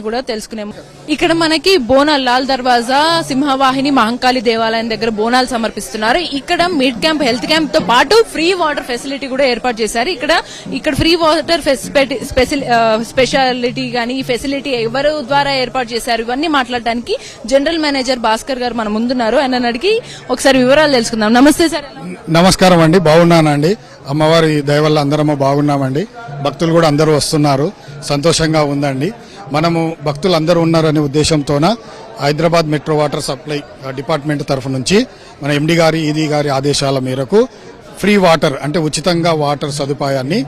కూడా తెలుసుకునేము. ఇక్కడ మనకి బోనాల్ లాల్ దర్వాజా సింహవాహిని మహంకాళి దేవాలయం దగ్గర బోనాలు సమర్పిస్తున్నారు. ఇక్కడ మిడ్ క్యాంప్ హెల్త్ క్యాంప్తో పాటు ఫ్రీ వాటర్ ఫెసిలిటీ కూడా ఏర్పాటు చేశారు. ఇక్కడ ఇక్కడ ఫ్రీ వాటర్ స్పెషాలిటీ గానీ ఫెసిలిటీ ఎవరు ద్వారా ఏర్పాటు చేశారు? ఇవన్నీ మాట్లాడడానికి జనరల్ మేనేజర్ భాస్కర్ గారు మన ముందున్నారు. ఆయన అడిగి ఒకసారి వివరాలు తెలుసుకుందాం. నమస్తే సార్. నమస్కారం అండి. బాగున్నానండి. అమ్మవారి దయవల్ల అందరము బాగున్నామండి. భక్తులు కూడా అందరూ వస్తున్నారు. సంతోషంగా ఉందండి. మనము భక్తులు అందరూ ఉన్నారనే ఉద్దేశంతోన Hyderabad metro water supply department తరఫు నుంచి మన ఎండి గారి ఈదీ గారి ఆదేశాల మేరకు ఫ్రీ వాటర్ అంటే ఉచితంగా వాటర్ సదుపాయాన్ని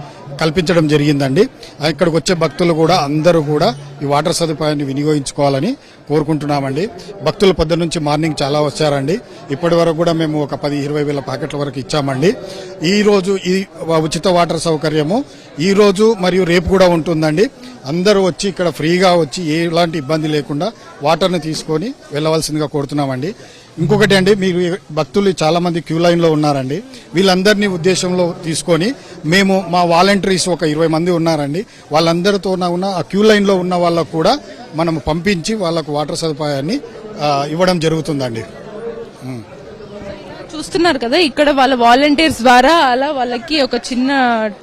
కల్పించడం జరిగిందండి. ఇక్కడికి వచ్చే భక్తులు కూడా అందరూ కూడా ఈ వాటర్ సదుపాయాన్ని వినియోగించుకోవాలని కోరుకుంటున్నామండి. భక్తులు పొద్దు నుంచి మార్నింగ్ చాలా వచ్చారండి. ఇప్పటి వరకు కూడా మేము ఒక పది ఇరవై వేల ప్యాకెట్ల వరకు ఇచ్చామండి. ఈరోజు ఈ ఉచిత వాటర్ సౌకర్యము ఈ రోజు మరియు రేపు కూడా ఉంటుందండి. అందరూ వచ్చి ఇక్కడ ఫ్రీగా వచ్చి ఎలాంటి ఇబ్బంది లేకుండా వాటర్ని తీసుకొని వెళ్ళవలసిందిగా కోరుతున్నామండి. ఇంకొకటి అండి మీరు భక్తులు చాలా మంది క్యూ లైన్లో ఉన్నారండి. వీళ్ళందరినీ ఉద్దేశంలో తీసుకొని మేము మా వాలంటీర్స్ ఒక ఇరవై మంది ఉన్నారండి. వాళ్ళందరితో ఉన్న ఆ క్యూ లైన్లో ఉన్న వాళ్ళకు కూడా మనం పంపించి వాళ్ళకు వాటర్ సదుపాయాన్ని ఇవ్వడం జరుగుతుందండి. చూస్తున్నారు కదా ఇక్కడ వాళ్ళ వాలంటీర్స్ ద్వారా అలా వాళ్ళకి ఒక చిన్న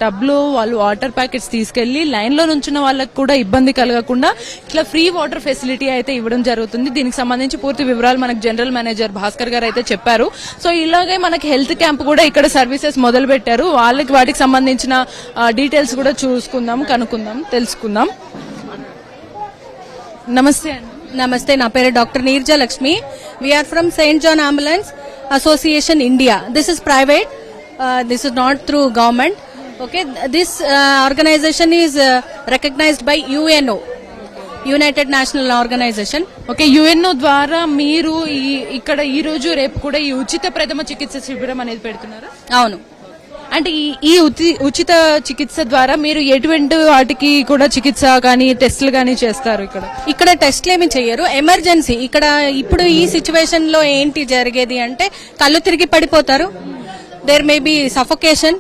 టబ్లో వాళ్ళు వాటర్ ప్యాకెట్స్ తీసుకెళ్ళి లైన్లో నుంచిన వాళ్ళకి కూడా ఇబ్బంది కలగకుండా ఇట్లా ఫ్రీ వాటర్ ఫెసిలిటీ అయితే ఇవ్వడం జరుగుతుంది. దీనికి సంబంధించి పూర్తి వివరాలు మనకు జనరల్ మేనేజర్ భాస్కర్ గారు అయితే చెప్పారు. సో ఇలాగే మనకి హెల్త్ క్యాంప్ కూడా ఇక్కడ సర్వీసెస్ మొదలు పెట్టారు. వాళ్ళకి వాటికి సంబంధించిన డీటెయిల్స్ కూడా చూసుకుందాం కనుక్కుందాం తెలుసుకుందాం. నమస్తే అండి. నమస్తే నా పేరు doctor Neerja Lakshmi. We are from saint John ambulance association India this is private this is not through government okay this organisation is recognised by UNO United National Organisation okay UNO ద్వారా మీరు ఈ ఇక్కడ ఈ రోజు రేపు కూడా ఈ ఉచిత ప్రథమ చికిత్స శిబిరం అనేది పెడుతున్నారు? అవును. అంటే ఈ ఈ ఉచి- ఉచిత చికిత్స ద్వారా మీరు ఎటువంటి వాటికి కూడా చికిత్స కానీ టెస్టులు కానీ చేస్తారు ఇక్కడ? ఇక్కడ టెస్ట్లు ఏమి చేయరు ఎమర్జెన్సీ. ఇక్కడ ఇప్పుడు ఈ సిచ్యువేషన్లో ఏంటి జరిగేది అంటే కళ్ళు తిరిగి పడిపోతారు. There may be suffocation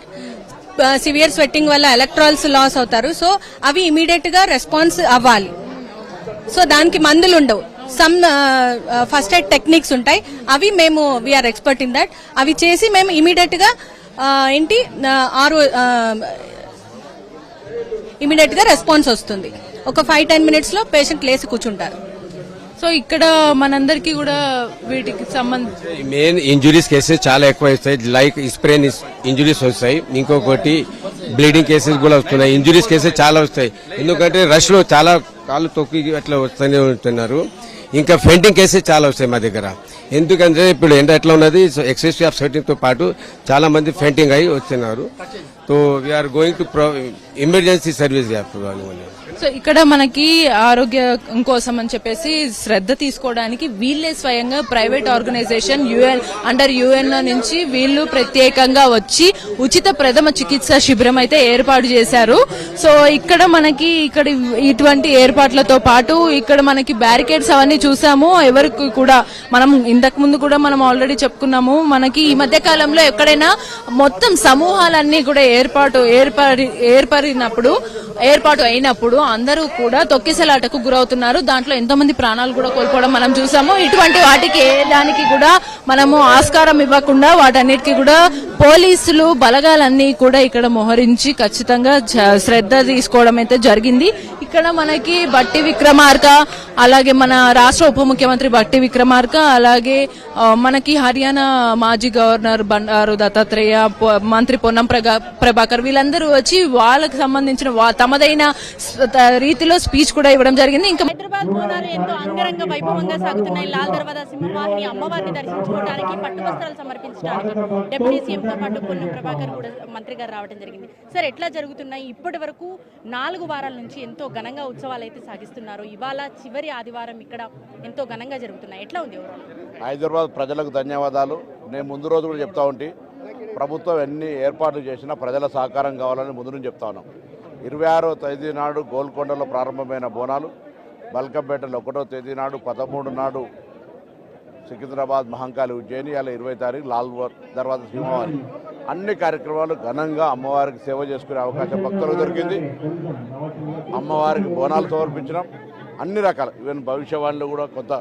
severe sweating వల్ల ఎలక్ట్రాల్స్ లాస్ అవుతారు. సో అవి ఇమీడియట్గా రెస్పాన్స్ అవ్వాలి. సో దానికి మందులు ఉండవు. సమ్ ఫస్ట్ ఎయిడ్ టెక్నిక్స్ ఉంటాయి. అవి మేము వీఆర్ ఎక్స్పర్ట్ ఇన్ దట్ అవి చేసి మేము ఇమీడియట్గా ఏంటి? ఆరు ఇమీడియట్గా రెస్పాన్స్ వస్తుంది. ఒక ఫైవ్ టెన్ మినిట్స్లో పేషెంట్ లేసి కూర్చుంటారు. సో ఇక్కడ మనందరికీ కూడా వీటికి సంబంధించి మెయిన్ ఇంజురీస్ కేసెస్ చాలా ఎక్కువ వస్తాయి. లైక్ స్ప్రెయిన్ ఇంజురీస్ వస్తాయి. ఇంకొకటి బ్లీడింగ్ కేసెస్ కూడా వస్తున్నాయి. ఇంజురీస్ కేసెస్ చాలా వస్తాయి. ఎందుకంటే రష్లో చాలా కాళ్ళు తొక్కి అట్లా వస్తూనే ఉంటున్నారు. ఇంకా ఫెంటింగ్ కేసెస్ చాలా వస్తాయి మా దగ్గర. ఎందుకంటే ఇప్పుడు ఎండ ఎట్లా ఉన్నది ఎక్సెస్ ఆఫ్ సెటింగ్తో పాటు చాలా మంది ఫెంటింగ్ అయి వస్తున్నారు so we are going to emergency service so ఇక్కడ మనకి ఆరోగ్యం కోసం అని చెప్పేసి శ్రద్ధ తీసుకోవడానికి వీళ్ళే స్వయంగా private organisation UN under UN నుంచి వీళ్ళు ప్రత్యేకంగా వచ్చి ఉచిత ప్రథమ చికిత్స శిబిరం అయితే ఏర్పాటు చేశారు. సో ఇక్కడ మనకి ఇక్కడ ఇటువంటి ఏర్పాట్లతో పాటు ఇక్కడ మనకి బ్యారికేడ్స్ అవన్నీ చూసాము. ఎవరికి కూడా మనం ఇంతకు ముందు కూడా మనం ఆల్రెడీ చెప్పుకున్నాము. మనకి ఈ మధ్య కాలంలో ఎక్కడైనా మొత్తం సమూహాలన్నీ కూడా ఏర్పాటు ఏర్పడి ఏర్పడినప్పుడు ఏర్పాటు అయినప్పుడు అందరూ కూడా తొక్కిసలాటకు గురవుతున్నారు. దాంట్లో ఎంతో మంది ప్రాణాలు కూడా కోల్పోవడం మనం చూసాము. ఇటువంటి వాటికి ఏ దానికి కూడా మనము ఆస్కారం ఇవ్వకుండా వాటన్నిటికీ కూడా పోలీసులు బలగాలన్నీ కూడా ఇక్కడ మోహరించి ఖచ్చితంగా శ్రద్ధ తీసుకోవడం అయితే జరిగింది. ఇక్కడ మనకి బట్టి విక్రమార్క అలాగే మన రాష్ట్ర ఉప ముఖ్యమంత్రి బట్టి విక్రమార్క అలాగే మనకి హర్యానా మాజీ గవర్నర్ బండారు దత్తాత్రేయ మంత్రి పొన్నం ప్రగా- ప్రభాకర్ వీళ్ళందరూ వచ్చి వాళ్ళకి సంబంధించిన తమదైన రీతిలో స్పీచ్ కూడా ఇవ్వడం జరిగింది. ఇంకా హైదరాబాద్ బోనాలు ఎంతో అంగరంగ వైభవంగా సాగుతున్నాయి. లాల్ దర్వాజా సింహవాహిని అమ్మవారిని దర్శించుకోవడానికి పట్టు వస్త్రాలు సమర్పించడానికి డిప్యూటీ సీఎం తో పాటు పొన్నం ప్రభాకర్ కూడా మంత్రి గారు రావడం జరిగింది. సార్ ఎట్లా జరుగుతున్నాయి? ఇప్పటి వరకు నాలుగు వారాల నుంచి ఎంతో ఘనంగా ఉత్సవాలు అయితే సాగిస్తున్నారు. ఇవాళ చివరి ఆదివారం ఇక్కడ ఎంతో ఘనంగా జరుగుతున్నాయి. ఎట్లా ఉంది హైదరాబాద్ ప్రజలకు ధన్యవాదాలు. నేను ముందు రోజు కూడా చెప్తా ఉంటే ప్రభుత్వం ఎన్ని ఏర్పాట్లు చేసినా ప్రజల సహకారం కావాలని ముందు నుంచి చెప్తా ఉన్నాం. ఇరవై ఆరో తేదీ నాడు గోల్కొండలో ప్రారంభమైన బోనాలు బల్కంపేటలో ఒకటో తేదీ నాడు పదమూడు నాడు సికింద్రాబాద్ మహంకాళి ఉజ్జయిని అలా ఇరవై తారీఖు లాల్ తర్వాత సింహవారి. అన్ని కార్యక్రమాలు ఘనంగా అమ్మవారికి సేవ చేసుకునే అవకాశం భక్తులకు దొరికింది. అమ్మవారికి బోనాలు సమర్పించడం అన్ని రకాల ఈవెన్ భవిష్యవాణిలో కూడా కొంత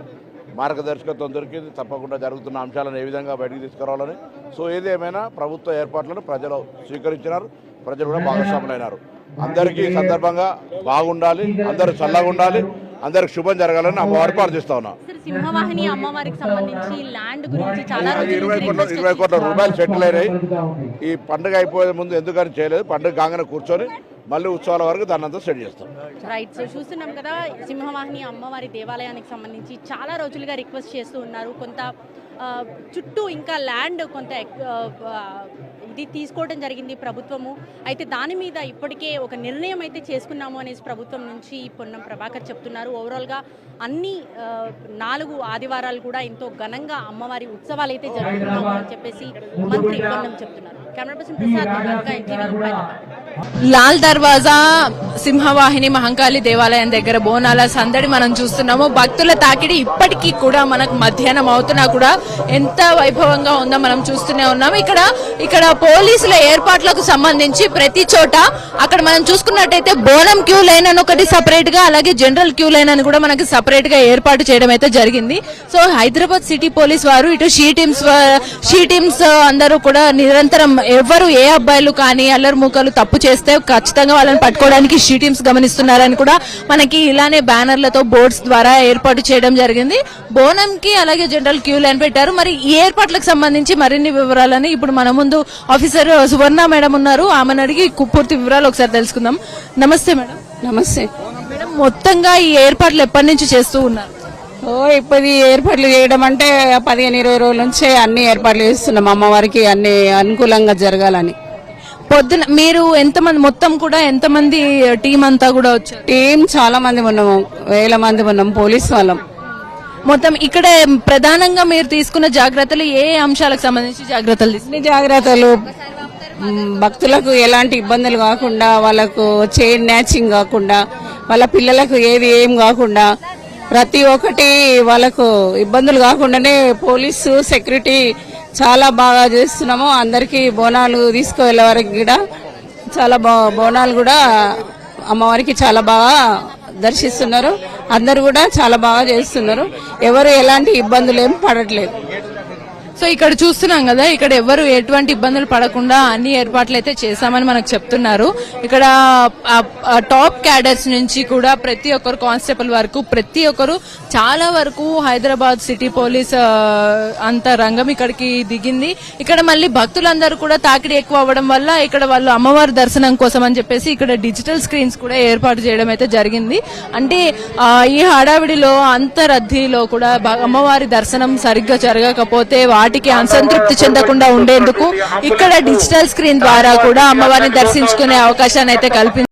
మార్గదర్శకత్వం దొరికింది. తప్పకుండా జరుగుతున్న అంశాలను ఏ విధంగా బయటికి తీసుకురావాలని. సో ఏది ఏమైనా ప్రభుత్వ ఏర్పాట్లను ప్రజలు స్వీకరించినారు. ప్రజలు కూడా భాగస్వాములైనారు. అందరికీ సందర్భంగా బాగుండాలి. అందరూ చల్లగా ఉండాలి. అందరికి శుభం జరగాలని అమ్మవారు ప్రార్థిస్తా ఉన్నా. సార్ సింహవాహిని అమ్మవారికి సంబంధించి ల్యాండ్ గురించి చాలా రోజుల ఇరవై కోట్ల ఇరవై కోట్ల రూపాయలు సెటిల్ అయినాయి. ఈ పండుగ అయిపోయే ముందు ఎందుకని చేయలేదు? పండుగ కాగానే కూర్చొని మళ్ళీ ఉత్సవాల వరకు దాన్ని అంతా సెట్ చేస్తాం. రైట్ సో చూస్తున్నాం కదా సింహవాహిని అమ్మవారి దేవాలయానికి సంబంధించి చాలా రోజులుగా రిక్వెస్ట్ చేస్తూ ఉన్నారు. కొంత చుట్టూ ఇంకా ల్యాండ్ కొంత ఇది తీసుకోవడం జరిగింది ప్రభుత్వము. అయితే దాని మీద ఇప్పటికే ఒక నిర్ణయం అయితే చేసుకున్నాము అనేసి ప్రభుత్వం నుంచి పొన్నం ప్రభాకర్ చెప్తున్నారు. ఓవరాల్గా అన్ని నాలుగు ఆదివారాలు కూడా ఎంతో ఘనంగా అమ్మవారి ఉత్సవాలు అయితే జరుగుతున్నాము అని చెప్పేసి మంత్రి పొన్నం చెప్తున్నారు. Camera person Prasad NTV Lal Darwaza Simhavahini Mahankali దేవాలయం దగ్గర బోనాల సందడి మనం చూస్తున్నాము. భక్తుల తాకిడి ఇప్పటికీ కూడా మనకు మధ్యాహ్నం అవుతున్నా కూడా ఎంత వైభవంగా ఉందో మనం చూస్తూనే ఉన్నాం ఇక్కడ ఇక్కడ పోలీసుల ఏర్పాట్లకు సంబంధించి ప్రతి చోట అక్కడ మనం చూసుకున్నట్టయితే బోనం క్యూ లైన్ అని ఒకటి సపరేట్గా అలాగే జనరల్ క్యూ లైన్ అని కూడా మనకి సపరేట్గా ఏర్పాటు చేయడం అయితే జరిగింది. సో హైదరాబాద్ సిటీ పోలీస్ వారు ఇటు షీ టీమ్స్ షీ టీమ్స్ అందరూ కూడా నిరంతరం ఎవరు ఏ అబ్బాయిలు కానీ అల్లరి మూకలు తప్పు చేస్తే ఖచ్చితంగా వాళ్ళని పట్టుకోవడానికి షీ టీమ్స్ గమనిస్తున్నారని కూడా మనకి ఇలానే బ్యానర్లతో బోర్డ్స్ ద్వారా ఏర్పాటు చేయడం జరిగింది. బోనంకి అలాగే జనరల్ క్యూ లైన్ పెట్టారు. మరి ఈ ఏర్పాట్లకు సంబంధించి మరిన్ని వివరాలని ఇప్పుడు మన ముందు ఆఫీసర్ సువర్ణ మేడం ఉన్నారు. ఆమెను అడిగి కు- పూర్తి వివరాలు ఒకసారి తెలుసుకుందాం. నమస్తే మేడం. నమస్తే. మేడం మొత్తంగా ఈ ఏర్పాట్లు ఎప్పటి నుంచి చేస్తూ ఉన్నారు? ఓ ఇప్పుడు ఏర్పాట్లు చేయడం అంటే పదిహేను ఇరవై రోజుల నుంచే అన్ని ఏర్పాట్లు చేస్తున్నాం. అమ్మవారికి అన్ని అనుకూలంగా జరగాలని. పొద్దున మీరు ఎంతమంది మొత్తం కూడా ఎంతమంది టీం అంతా కూడా వచ్చారు? టీం చాలా మంది ఉన్నాము వేల మంది ఉన్నాం పోలీస్ వాళ్ళం. మొత్తం ఇక్కడ ప్రధానంగా మీరు తీసుకున్న జాగ్రత్తలు ఏ అంశాలకు సంబంధించి జాగ్రత్తలు తీసుకున్నారు? అన్ని జాగ్రత్తలు భక్తులకు ఎలాంటి ఇబ్బందులు కాకుండా వాళ్ళకు చైన్ న్యాచింగ్ కాకుండా వాళ్ళ పిల్లలకు ఏది ఏం కాకుండా ప్రతి ఒక్కటి వాళ్ళకు ఇబ్బందులు కాకుండానే పోలీసు సెక్యూరిటీ చాలా బాగా చేస్తున్నాము. అందరికీ బోనాలు తీసుకువెళ్ళే వరకు కూడా చాలా బా బోనాలు కూడా అమ్మవారికి చాలా బాగా దర్శిస్తున్నారు. అందరు కూడా చాలా బాగా చేస్తున్నారు. ఎవరు ఎలాంటి ఇబ్బందులు ఏం పడట్లేదు. సో ఇక్కడ చూస్తున్నాం కదా ఇక్కడ ఎవరు ఎటువంటి ఇబ్బందులు పడకుండా అన్ని ఏర్పాట్లు అయితే చేశామని మనకు చెప్తున్నారు. ఇక్కడ టాప్ క్యాడర్స్ నుంచి కూడా ప్రతి ఒక్కరు కానిస్టేబుల్ వరకు ప్రతి ఒక్కరు చాలా వరకు హైదరాబాద్ సిటీ పోలీస్ అంత రంగం ఇక్కడికి దిగింది. ఇక్కడ మళ్ళీ భక్తులందరూ కూడా తాకిడి ఎక్కువ అవ్వడం వల్ల ఇక్కడ వాళ్ళు అమ్మవారి దర్శనం కోసం అని చెప్పేసి ఇక్కడ డిజిటల్ స్క్రీన్స్ కూడా ఏర్పాటు చేయడం అయితే జరిగింది. అంటే ఈ హడావిడిలో అంత రద్దీలో కూడా అమ్మవారి దర్శనం సరిగ్గా జరగకపోతే వాటి వాటికి అసంతృప్తి చెందకుండా ఉండేందుకు ఇక్కడ డిజిటల్ స్క్రీన్ ద్వారా కూడా అమ్మవారిని దర్శించుకునే అవకాశాన్ని అయితే కల్పించారు